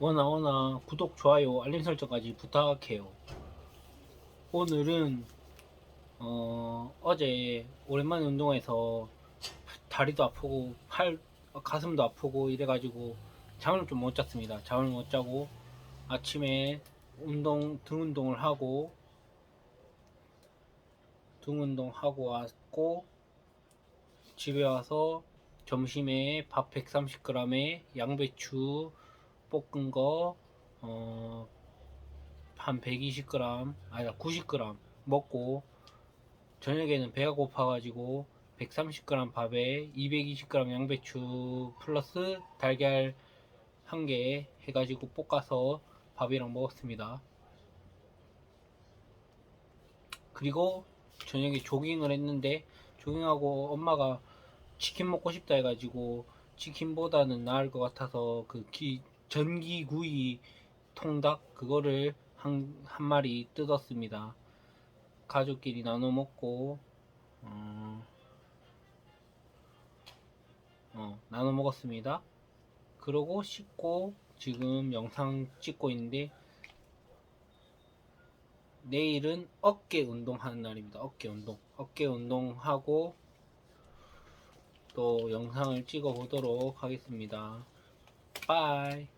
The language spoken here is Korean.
워나 워나 구독, 좋아요, 알림 설정까지 부탁해요. 오늘은 어, 어제 오랜만에 운동해서 다리도 아프고 팔 가슴도 아프고 이래가지고 잠을 좀 못 잤습니다. 잠을 못 자고 아침에 운동 등 운동을 하고 등 운동 하고 왔고 집에 와서 점심에 밥 130g에 양배추 볶은 거, 어, 한 120g, 아니 90g 먹고, 저녁에는 배가 고파가지고, 130g 밥에 220g 양배추 플러스 달걀 한 개 해가지고 볶아서 밥이랑 먹었습니다. 그리고 저녁에 조깅을 했는데, 조깅하고 엄마가 치킨 먹고 싶다 해가지고, 치킨보다는 나을 것 같아서 그 기, 전기구이 통닭 그거를 한, 한 마리 뜯었습니다. 가족끼리 나눠 먹고 어, 어, 나눠 먹었습니다. 그러고 씻고 지금 영상 찍고 있는데 내일은 어깨 운동하는 날입니다. 어깨 운동. 어깨 운동하고 또 영상을 찍어 보도록 하겠습니다. Bye.